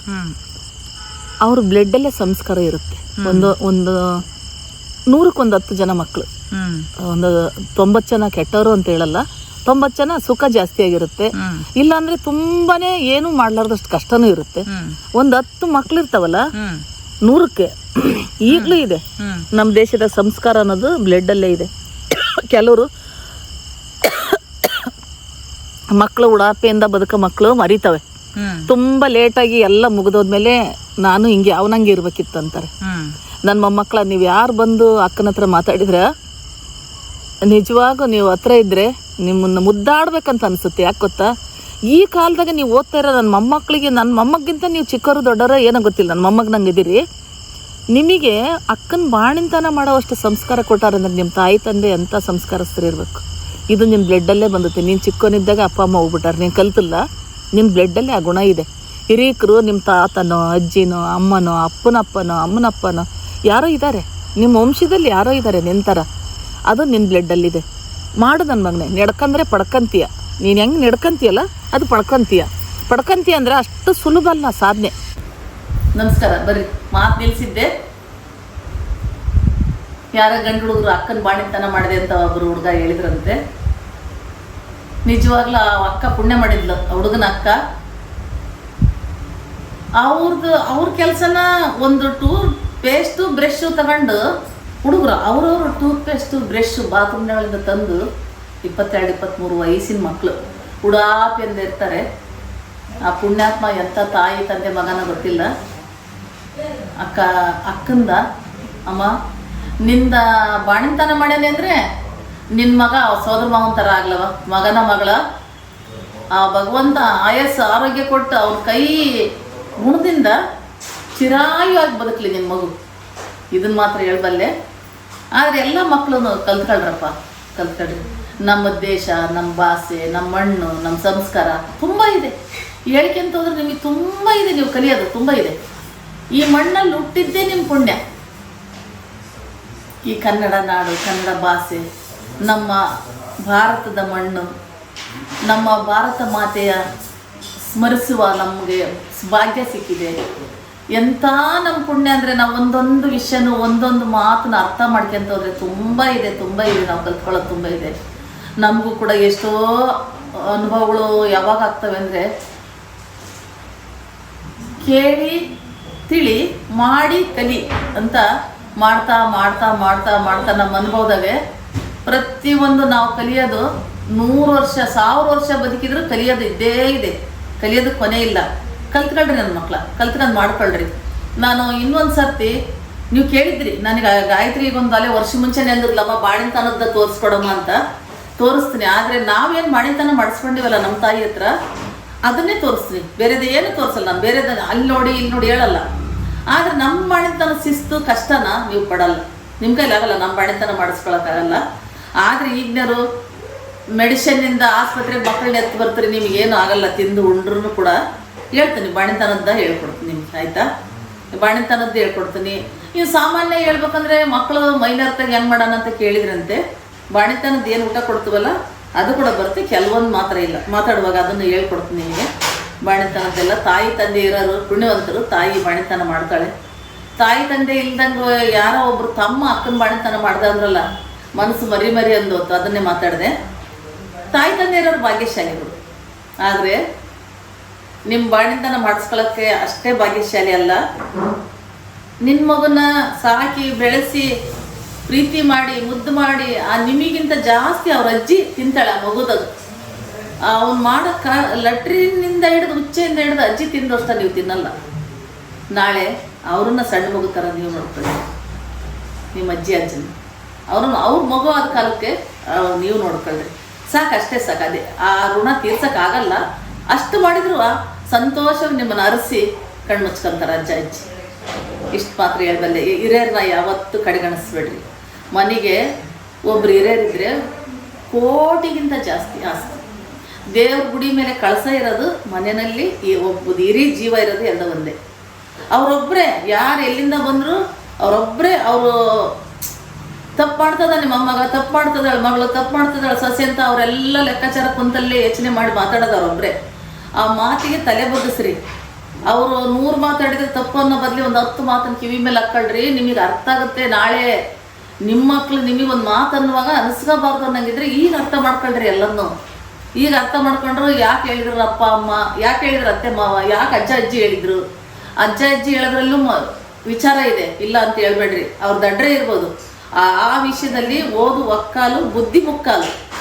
ಅವ್ರ ಬ್ಲಡ್ಡಲ್ಲೇ ಸಂಸ್ಕಾರ ಇರುತ್ತೆ. ಒಂದು ಒಂದು ನೂರಕ್ಕೊಂದು ಹತ್ತು ಜನ ಮಕ್ಕಳು ಒಂದು ತೊಂಬತ್ತು ಜನ ಕೆಟ್ಟವರು ಅಂತ ಹೇಳಲ್ಲ. ತೊಂಬತ್ತು ಜನ ಸುಖ ಜಾಸ್ತಿ ಆಗಿರುತ್ತೆ. ಇಲ್ಲಾಂದ್ರೆ ತುಂಬಾನೇ ಏನು ಮಾಡ್ಲಾರ್ದಷ್ಟು ಕಷ್ಟನೂ ಇರುತ್ತೆ. ಒಂದು ಹತ್ತು ಮಕ್ಳು ಇರ್ತಾವಲ್ಲ ನೂರಕ್ಕೆ ಈಗಲೂ ಇದೆ. ನಮ್ಮ ದೇಶದ ಸಂಸ್ಕಾರ ಅನ್ನೋದು ಬ್ಲಡ್ಡಲ್ಲೇ ಇದೆ. ಕೆಲವರು ಮಕ್ಕಳು ಉಡಾಪೆಯಿಂದ ಬದುಕೋ ಮಕ್ಕಳು ಮರಿತವೆ. ತುಂಬ ಲೇಟಾಗಿ ಎಲ್ಲ ಮುಗಿದೋದ್ಮೇಲೆ ನಾನು ಹಿಂಗೆ ಅವನಂಗೆ ಇರ್ಬೇಕಿತ್ತು ಅಂತಾರೆ. ನನ್ನ ಮೊಮ್ಮಕ್ಕಳ ನೀವು ಯಾರು ಬಂದು ಅಕ್ಕನ ಹತ್ರ ಮಾತಾಡಿದ್ರೆ? ನಿಜವಾಗೂ ನೀವು ಹತ್ರ ಇದ್ರೆ ನಿಮ್ಮನ್ನ ಮುದ್ದಾಡ್ಬೇಕಂತ ಅನ್ಸುತ್ತೆ ಯಾಕೆ ಗೊತ್ತಾ? ಈ ಕಾಲದಾಗ ನೀವು ಓದ್ತಾ ಇರೋ ನನ್ನ ಮೊಮ್ಮಕ್ಕಳಿಗೆ ನನ್ನ ಮೊಮ್ಮಗಿಂತ ನೀವು ಚಿಕ್ಕವರು ದೊಡ್ಡವರೇ ಏನೋ ಗೊತ್ತಿಲ್ಲ ನನ್ನ ಮೊಮ್ಮಗ ನಂಗೆ ಇದ್ದೀರಿ? ನಿಮಗೆ ಅಕ್ಕನ ಬಾಣಿಂತನ ಮಾಡೋವಷ್ಟು ಸಂಸ್ಕಾರ ಕೊಟ್ಟಾರಂದ್ರೆ ನಿಮ್ಮ ತಾಯಿ ತಂದೆ ಎಂಥ ಸಂಸ್ಕಾರಸ್ಥರು ಇರಬೇಕು? ಇದು ನಿಮ್ಮ ಬ್ಲಡ್ಡಲ್ಲೇ ಬಂದುತ್ತೆ ನೀನು ಚಿಕ್ಕವನಿದ್ದಾಗ ಅಪ್ಪ ಅಮ್ಮ ಹೋಗ್ಬಿಟ್ಟಾರೆ. ನೀನು ಕಲ್ತಿಲ್ಲ? ನಿನ್ನ ಬ್ಲಡ್ಡಲ್ಲಿ ಆ ಗುಣ ಇದೆ. ಹಿರೀಕರು ನಿಮ್ಮ ತಾತನೋ, ಅಜ್ಜಿನೋ, ಅಮ್ಮನೋ, ಅಪ್ಪನಪ್ಪನೋ, ಅಮ್ಮನಪ್ಪನೋ ಯಾರೋ ಇದ್ದಾರೆ ನಿಮ್ಮ ವಂಶದಲ್ಲಿ ಯಾರೋ ಇದ್ದಾರೆ ನಿಂತರ. ಅದು ನಿನ್ನ ಬ್ಲಡ್ಡಲ್ಲಿದೆ. ಮಾಡು ನನ್ನ ಮಗನೆ, ನಡ್ಕಂದ್ರೆ ಪಡ್ಕಂತೀಯ. ನೀನು ಹೆಂಗೆ ನಡ್ಕಂತೀಯಲ್ಲ, ಅದು ಪಡ್ಕಂತೀಯ. ಪಡ್ಕಂತೀಯ ಅಂದರೆ ಅಷ್ಟು ಸುಲಭ ಅಲ್ಲ ಸಾಧನೆ. ನಮಸ್ಕಾರ, ಬರ್ರಿ. ಮಾತು ನಿಲ್ಲಿಸಿದ್ದೆ ಯಾರ ಗಂಡು ಹುಡುಗರು ಅಕ್ಕನ ಬಾಣಿತನ ಮಾಡಿದೆ ಅಂತ ಒಬ್ಬರು ಹುಡುಗ ಹೇಳಿದ್ರಂತೆ. ನಿಜವಾಗ್ಲೂ ಆ ಅಕ್ಕ ಪುಣ್ಯ ಮಾಡಿದ್ಲು ಹುಡುಗನ ಅಕ್ಕ. ಅವ್ರದ್ದು ಅವ್ರ ಕೆಲಸನ ಒಂದು ಟೂತ್ ಪೇಸ್ಟು ಬ್ರಷ್ ತಗೊಂಡು ಹುಡುಗರು, ಅವ್ರವ್ರ ಟೂತ್ ಪೇಸ್ಟು ಬ್ರಷ್ ಬಾತ್ರೂಮ್ಗಳಿಂದ ತಂದು ಇಪ್ಪತ್ತೆರಡು ಇಪ್ಪತ್ತ್ಮೂರು ವಯಸ್ಸಿನ ಮಕ್ಕಳು ಎಂದು ಇರ್ತಾರೆ. ಆ ಪುಣ್ಯಾತ್ಮ ಎಂಥ ತಾಯಿ, ತಂದೆ, ಮಗನ ಗೊತ್ತಿಲ್ಲ. ಅಕ್ಕ, ಅಕ್ಕಂದ, ಅಮ್ಮ, ನಿಂದ ಬಾಣಿತನ ಮಾಡ್ಯಾನೆ ಅಂದರೆ ನಿನ್ನ ಮಗ ಸೋದರ ಮಾವನ ಥರ ಆಗ್ಲವ? ಮಗನ ಮಗಳ? ಆ ಭಗವಂತ ಆಯಸ್ಸು, ಆರೋಗ್ಯ ಕೊಟ್ಟು ಅವ್ರ ಕೈ ಗುಣದಿಂದ ಚಿರಾಯುವಾಗಿ ಬದುಕಲಿ ನಿನ್ನ ಮಗು. ಇದನ್ನ ಮಾತ್ರ ಹೇಳ್ಬಲ್ಲೆ. ಆದರೆ ಎಲ್ಲ ಮಕ್ಕಳು ಕಲ್ತ್ಕೊಳ್ರಪ್ಪ, ಕಲ್ತ್ಕೊಳ್ರಿ. ನಮ್ಮ ದೇಶ, ನಮ್ಮ ಭಾಷೆ, ನಮ್ಮ ಮಣ್ಣು, ನಮ್ಮ ಸಂಸ್ಕಾರ ತುಂಬ ಇದೆ. ಹೇಳ್ಕೊಂತ ಹೋದ್ರೆ ನಿಮಗೆ ತುಂಬ ಇದೆ, ನೀವು ಕಲಿಯೋದು ತುಂಬ ಇದೆ. ಈ ಮಣ್ಣಲ್ಲಿ ಹುಟ್ಟಿದ್ದೇ ನಿಮ್ಮ ಪುಣ್ಯ. ಈ ಕನ್ನಡ ನಾಡು, ಕನ್ನಡ ಭಾಷೆ ನಮ್ಮ ಭಾರತದ ಮಣ್ಣು, ನಮ್ಮ ಭಾರತ ಮಾತೆಯ ಸ್ಮರಿಸುವ ನಮಗೆ ಭಾಗ್ಯ ಸಿಕ್ಕಿದೆ. ಎಂಥ ನಮ್ಮ ಪುಣ್ಯ ಅಂದರೆ ನಾವು ಒಂದೊಂದು ವಿಷಯನೂ, ಒಂದೊಂದು ಮಾತನ್ನ ಅರ್ಥ ಮಾಡ್ಕೊಂತ ಹೋದರೆ ತುಂಬ ಇದೆ ತುಂಬ ಇದೆ, ನಾವು ಕಲ್ತ್ಕೊಳ್ಳೋದು ತುಂಬ ಇದೆ. ನಮಗೂ ಕೂಡ ಎಷ್ಟೋ ಅನುಭವಗಳು ಯಾವಾಗ ಆಗ್ತವೆ ಅಂದರೆ ಕೇಳಿ, ತಿಳಿ, ಮಾಡಿ, ಕಲಿ ಅಂತ ಮಾಡ್ತಾ ಮಾಡ್ತಾ ಮಾಡ್ತಾ ಮಾಡ್ತಾ ನಮ್ಮ ಅನುಭವದಾಗೆ ಪ್ರತಿಯೊಂದು ನಾವು ಕಲಿಯೋದು ನೂರು ವರ್ಷ, ಸಾವಿರ ವರ್ಷ ಬದುಕಿದ್ರು ಕಲಿಯೋದು ಇದ್ದೇ ಇದೆ. ಕಲಿಯೋದು ಕೊನೆ ಇಲ್ಲ. ಕಲ್ತ್ಕೊಳ್ರಿ ನನ್ನ ಮಕ್ಳ, ಕಲ್ತ್ಕೊಂಡು ಮಾಡ್ಕೊಳ್ರಿ. ನಾನು ಇನ್ನೊಂದು ಸರ್ತಿ, ನೀವು ಕೇಳಿದ್ರಿ, ನನಗೆ ಗಾಯತ್ರಿ ಒಂದು ಅಲ್ಲೇ ವರ್ಷ ಮುಂಚೆನೆ ಅಂದಿದ್ಲಮ್ಮ ಬಾಣಿತನದ ತೋರಿಸ್ಕೊಡಮ್ಮ ಅಂತ. ತೋರಿಸ್ತೀನಿ, ಆದರೆ ನಾವೇನು ಮಾಡಿತನ ಮಾಡಿಸ್ಕೊಂಡಿವಲ್ಲ ನಮ್ಮ ತಾಯಿ ಹತ್ರ, ಅದನ್ನೇ ತೋರಿಸ್ತೀನಿ. ಬೇರೆದು ಏನು ತೋರಿಸಲ್ಲ, ನಾನು ಬೇರೆದ ಅಲ್ಲಿ ನೋಡಿ, ಇಲ್ಲಿ ನೋಡಿ ಹೇಳಲ್ಲ. ಆದರೆ ನಮ್ಮ ಬಾಣಿತನ ಶಿಸ್ತು, ಕಷ್ಟನ ನೀವು ಪಡಲ್ಲ. ನಿಮ್ಮ ಇಲ್ಲಾಗಲ್ಲ ನಮ್ಮ ಬಾಣಿತನ ಮಾಡಿಸ್ಕೊಳಕ್ಕಾಗಲ್ಲ. ಆದರೆ ಈಗಿನವರು ಮೆಡಿಷನ್ನಿಂದ ಆಸ್ಪತ್ರೆಗೆ ಮಕ್ಕಳನ್ನ ಎತ್ತು ಬರ್ತಾರೆ ನಿಮಗೇನು ಆಗಲ್ಲ, ತಿಂದು ಉಂಡ್ರೂ ಕೂಡ ಹೇಳ್ತೀನಿ, ಬಾಣಿತನದ್ದ ಹೇಳ್ಕೊಡ್ತೀನಿ ನಿಮ್ಗೆ, ಆಯಿತಾ? ಬಾಣಿತನದ್ದು ಹೇಳ್ಕೊಡ್ತೀನಿ. ನೀವು ಸಾಮಾನ್ಯ ಹೇಳ್ಬೇಕಂದ್ರೆ ಮಕ್ಕಳು ಮೈನರ್ತಾಗ ಹೆಂಗೆ ಮಾಡೋಣ ಅಂತ ಕೇಳಿದ್ರಂತೆ ಬಾಣಿತನದ್ದು ಏನು ಊಟ ಕೊಡ್ತೀವಲ್ಲ, ಅದು ಕೂಡ ಬರುತ್ತೆ ಕೆಲವೊಂದು ಮಾತ್ರ ಇಲ್ಲ. ಮಾತಾಡುವಾಗ ಅದನ್ನು ಹೇಳ್ಕೊಡ್ತೀನಿ ನಿಮಗೆ. ಬಾಣಿತನದ್ದೆಲ್ಲ ತಾಯಿ ತಂದೆ ಇರೋರು, ಪುಣ್ಯವಂತರು ತಾಯಿ ಬಾಣಿತನ ಮಾಡ್ತಾಳೆ. ತಾಯಿ ತಂದೆ ಇಲ್ದಂಗೆ ಯಾರೋ ಒಬ್ರು ತಮ್ಮ ಅಕ್ಕನ ಬಾಣಿತನ ಮಾಡ್ದ ಅಂದ್ರಲ್ಲ ಮನಸ್ಸು ಮರಿ ಮರಿ ಅಂದೋತು ಅದನ್ನೇ ಮಾತಾಡಿದೆ. ತಾಯಿ ತಂದೆ ಇರೋರು ಭಾಗ್ಯಶಾಲಿಗಳು. ಆದರೆ ನಿಮ್ಮ ಬಾಣಿತನ ಮಾಡಿಸ್ಕೊಳ್ಳೋಕ್ಕೆ ಅಷ್ಟೇ ಭಾಗ್ಯಶಾಲಿ ಅಲ್ಲ. ನಿನ್ನ ಮಗನ ಸಾಕಿ ಬೆಳೆಸಿ ಪ್ರೀತಿ ಮಾಡಿ, ಮುದ್ದು ಮಾಡಿ, ಆ ನಿಮಗಿಂತ ಜಾಸ್ತಿ ಅವ್ರ ಅಜ್ಜಿ ತಿಂತಾಳೆ ಆ ಮಗುದಾಗ ಅವ್ನು ಮಾಡೋ ಕ, ಲಟ್ರಿನಿಂದ ಹಿಡಿದು ಉಚ್ಚೆಯಿಂದ ಹಿಡಿದು ಅಜ್ಜಿ ತಿಂದೋಷ್ಟ ನೀವು ತಿನ್ನಲ್ಲ. ನಾಳೆ ಅವ್ರನ್ನ ಸಣ್ಣ ಮಗು ಥರ ನೀವು ನೋಡ್ಕೊಳ್ಳಿ. ನಿಮ್ಮ ಅಜ್ಜಿ ಅಜ್ಜನ. ಅವ್ರನ್ನ ಅವ್ರ ಮಗು ಆದ ಕಾಲಕ್ಕೆ ನೀವು ನೋಡ್ಕೊಳ್ರಿ. ಸಾಕು ಅಷ್ಟೇ ಸಾಕು. ಅದೇ, ಆ ಋಣ ತೀರ್ಸೋಕ್ಕಾಗಲ್ಲ. ಅಷ್ಟು ಮಾಡಿದ್ರು ಸಂತೋಷವಾಗಿ ನಿಮ್ಮನ್ನು ಅರಸಿ ಕಣ್ಣು ಮುಚ್ಕೊಂತಾರೆ ಅಜ್ಜ ಅಜ್ಜಿ. ಇಷ್ಟು ಮಾತ್ರ ಹೇಳಬಲ್ಲೆ. ಹಿರಿಯರನ್ನ ಯಾವತ್ತೂ ಕಡೆಗಣಿಸ್ಬೇಡ್ರಿ. ಮನೆಗೆ ಒಬ್ರು ಹಿರಿಯರಿದ್ರೆ ಕೋಟಿಗಿಂತ ಜಾಸ್ತಿ ಆಸ್ತಿ. ದೇವ್ರ ಗುಡಿ ಮೇಲೆ ಕಳಸ ಇರೋದು ಮನೆಯಲ್ಲಿ, ಈ ಒಬ್ಬ ಹಿರಿ ಜೀವ ಇರೋದು ಎಲ್ಲ ಒಂದೇ ಅವರೊಬ್ಬರೇ ಯಾರು ಎಲ್ಲಿಂದ ಬಂದರೂ ಅವರೊಬ್ಬರೇ ಅವರು ತಪ್ಪು ಮಾಡ್ತದ ನಿಮ್ಮ ಅಮ್ಮಗ ತಪ್ಪು ಮಾಡ್ತದಾಳ ಮಗಳು ತಪ್ಪು ಮಾಡ್ತದಾಳ ಸಸಿ ಅಂತ ಅವರೆಲ್ಲ ಲೆಕ್ಕಾಚಾರ ಕುಂತಲ್ಲೇ ಯೋಚನೆ ಮಾಡಿ ಮಾತಾಡೋದು ಒಬ್ರೆ. ಆ ಮಾತಿಗೆ ತಲೆ ಬಗ್ಗಿಸ್ರಿ. ಅವರು ನೂರು ಮಾತಾಡಿದ್ರೆ ತಪ್ಪು ಅನ್ನೋ ಬದಲಿ ಒಂದು ಹತ್ತು ಮಾತನ್ನು ಕಿವಿ ಮೇಲೆ ಹಾಕೊಳ್ರಿ, ನಿಮಗೆ ಅರ್ಥ ಆಗುತ್ತೆ. ನಾಳೆ ನಿಮ್ಮ ಮಕ್ಳು ನಿಮಗೆ ಒಂದು ಮಾತು ಅನ್ನುವಾಗ ಅನಿಸ್ಕೋಬಾರ್ದು ಅನ್ನಂಗಿದ್ರೆ ಈಗ ಅರ್ಥ ಮಾಡ್ಕೊಳ್ರಿ ಎಲ್ಲನೂ ಈಗ ಅರ್ಥ ಮಾಡ್ಕೊಂಡ್ರು ಯಾಕೆ ಹೇಳಿದ್ರು ಅಪ್ಪ, ಅಮ್ಮ, ಯಾಕೆ ಹೇಳಿದ್ರು ಅತ್ತೆ, ಮಾವ, ಯಾಕೆ ಅಜ್ಜ, ಅಜ್ಜಿ ಹೇಳಿದ್ರು? ಅಜ್ಜ, ಅಜ್ಜಿ ಹೇಳೋದ್ರಲ್ಲೂ ವಿಚಾರ ಇದೆ. ಇಲ್ಲ ಅಂತ ಹೇಳ್ಬೇಡ್ರಿ. ಅವ್ರ ದಡ್ರೆ ಇರ್ಬೋದು. ಆ ವಿಷಯದಲ್ಲಿ ಓದು ಒಕ್ಕಾಲು ಬುದ್ಧಿ ಮುಕ್ಕಾಲು.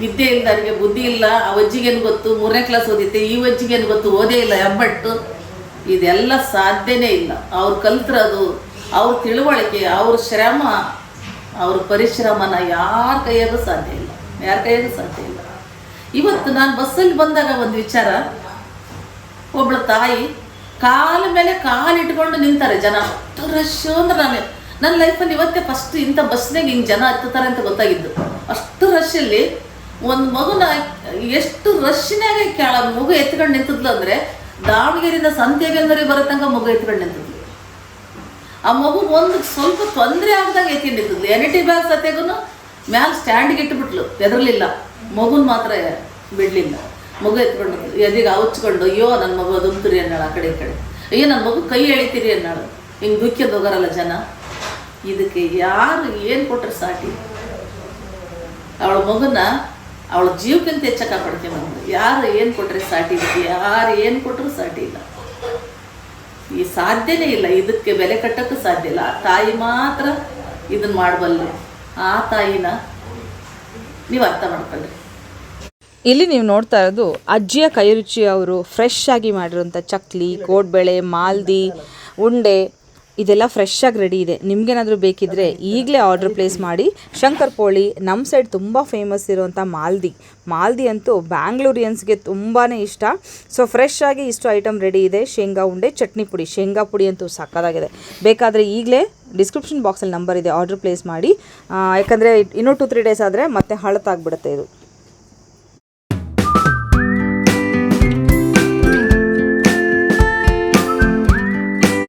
ವಿದ್ಯೆ ನನಗೆ ಬುದ್ಧಿ ಇಲ್ಲ, ಆ ಅಜ್ಜಿಗೇನು ಗೊತ್ತು, ಮೂರನೇ ಕ್ಲಾಸ್ ಓದಿತ್ತೆ ಈ ಅಜ್ಜಿಗೇನು ಗೊತ್ತು, ಓದೇ ಇಲ್ಲ ಹೆಬ್ಬಟ್ಟು ಇದೆಲ್ಲ ಸಾಧ್ಯನೇ ಇಲ್ಲ. ಅವ್ರು ಕಲ್ತಿರೋದು ಅವ್ರ ತಿಳುವಳಿಕೆ, ಅವ್ರ ಶ್ರಮ, ಅವ್ರ ಪರಿಶ್ರಮನ ಯಾರ ಕೈಯಾಗೂ ಸಾಧ್ಯ ಇಲ್ಲ. ಯಾರ ಕೈಯಾಗೂ ಸಾಧ್ಯ ಇಲ್ಲ. ಇವತ್ತು ನಾನು ಬಸ್ಸಲ್ಲಿ ಬಂದಾಗ ಒಂದು ವಿಚಾರ. ಒಬ್ಳು ತಾಯಿ ಕಾಲ ಮೇಲೆ ಕಾಲಿಟ್ಕೊಂಡು ನಿಂತಾರೆ ಜನ. ಅಷ್ಟು ರಶ್ ಅಂದ್ರೆ ನಾನು ನನ್ನ ಲೈಫಲ್ಲಿ ಇವತ್ತೇ ಫಸ್ಟ್ ಇಂಥ ಬಸ್ನಾಗ ಹಿಂಗೆ ಜನ ಹತ್ತುತ್ತಾರೆ ಅಂತ ಗೊತ್ತಾಗಿದ್ದು. ಅಷ್ಟು ರಶಲ್ಲಿ ಒಂದು ಮಗುನ ಎಷ್ಟು ರಶ್ನಾಗ ಕೆಳ, ಮಗು ಎತ್ಕೊಂಡು ನಿಂತಿದ್ಲು ಅಂದರೆ ದಾವಣಗೆರೆಯಿಂದ ಸಂತೆಬೆನ್ನೂರಿಗೆ ಬರೋ ತನಕ ಮಗು ಎತ್ಕೊಂಡು ನಿಂತಿದ್ಲು. ಆ ಮಗು ಒಂದು ಸ್ವಲ್ಪ ತೊಂದರೆ ಆಗ್ದಾಗ ಎತ್ತಿಂಡಿದ್ದು ಎನಿಟಿ ಬ್ಯಾಗ್ ಸತೆಗೂ ಮ್ಯಾಲ ಸ್ಟ್ಯಾಂಡ್ಗೆ ಇಟ್ಬಿಟ್ಲು. ಎದರಲಿಲ್ಲ ಮಗುನ್ ಮಾತ್ರ ಬಿಡಲಿಲ್ಲ. ಮಗು ಎತ್ಕೊಂಡು ಎದಿಗೆ ಅವಚ್ಕೊಂಡು ಅಯ್ಯೋ ನನ್ನ ಮಗು ಅದುಂತುರಿ ಅನ್ನಾಳ ಆ ಕಡೆ ಈ ಕಡೆ. ಅಯ್ಯೋ ನನ್ನ ಮಗು ಕೈ ಎಳಿತೀರಿ ಅನ್ನಾಳು. ಹಿಂಗೆ ದುಃಖದ ಹೋಗಾರಲ್ಲ ಜನ. ಇದಕ್ಕೆ ಯಾರು ಏನು ಕೊಟ್ರೆ ಸಾಟಿ? ಅವಳ ಮಗನ ಅವಳ ಜೀವಕ್ಕಿಂತ ಹೆಚ್ಚ ಕಾಪಾಡ್ಕೊಂಬಂದ್ರು ಯಾರು ಏನು ಕೊಟ್ಟರೆ ಸಾಟಿ ಇದಕ್ಕೆ? ಯಾರು ಏನು ಕೊಟ್ಟರು ಸಾಟಿ ಇಲ್ಲ. ಈ ಸಾಧ್ಯನೇ ಇಲ್ಲ. ಇದಕ್ಕೆ ಬೆಲೆ ಕಟ್ಟಕ್ಕೂ ಸಾಧ್ಯ ಇಲ್ಲ. ತಾಯಿ ಮಾತ್ರ ಇದನ್ನ ಮಾಡಬಲ್ಲೆ. ಆ ತಾಯಿನ ನೀವು ಅರ್ಥ ಮಾಡ್ಕೊಳ್ಳಿ ಇಲ್ಲಿ ನೀವು ನೋಡ್ತಾ ಇರೋದು ಅಜ್ಜಿಯ ಕೈರುಚಿ ಅವರು ಫ್ರೆಶ್ ಆಗಿ ಮಾಡಿರೋಂಥ ಚಕ್ಲಿ, ಕೋಡ್ಬೆಳೆ, ಮಾಲ್ದಿ, ಉಂಡೆ ಇದೆಲ್ಲ ಫ್ರೆಶ್ ಆಗಿ ರೆಡಿ ಇದೆ. ನಿಮ್ಗೇನಾದರೂ ಬೇಕಿದ್ದರೆ ಈಗಲೇ ಆರ್ಡರ್ ಪ್ಲೇಸ್ ಮಾಡಿ. ಶಂಕರ್ ಪೋಳಿ ನಮ್ಮ ಸೈಡ್ ತುಂಬ ಫೇಮಸ್ ಇರುವಂಥ ಮಾಲ್ದಿ. ಮಾಲ್ದಿ ಅಂತೂ ಬ್ಯಾಂಗ್ಳೂರಿಯನ್ಸ್ಗೆ ತುಂಬಾ ಇಷ್ಟ. ಸೊ ಫ್ರೆಶ್ ಆಗಿ ಇಷ್ಟು ಐಟಮ್ ರೆಡಿ ಇದೆ. ಶೇಂಗಾ ಉಂಡೆ, ಚಟ್ನಿ ಪುಡಿ. ಶೇಂಗಾ ಪುಡಿ ಅಂತೂ ಸಕ್ಕತ್ತಾಗಿದೆ. ಬೇಕಾದರೆ ಈಗಲೇ ಡಿಸ್ಕ್ರಿಪ್ಷನ್ ಬಾಕ್ಸಲ್ಲಿ ನಂಬರ್ ಇದೆ. ಆರ್ಡರ್ ಪ್ಲೇಸ್ ಮಾಡಿ. ಯಾಕಂದರೆ ಇನ್ನೂ ಟು ತ್ರೀ ಡೇಸ್ ಆದರೆ ಮತ್ತೆ ಹಳತಾಗ್ಬಿಡುತ್ತೆ ಇದು.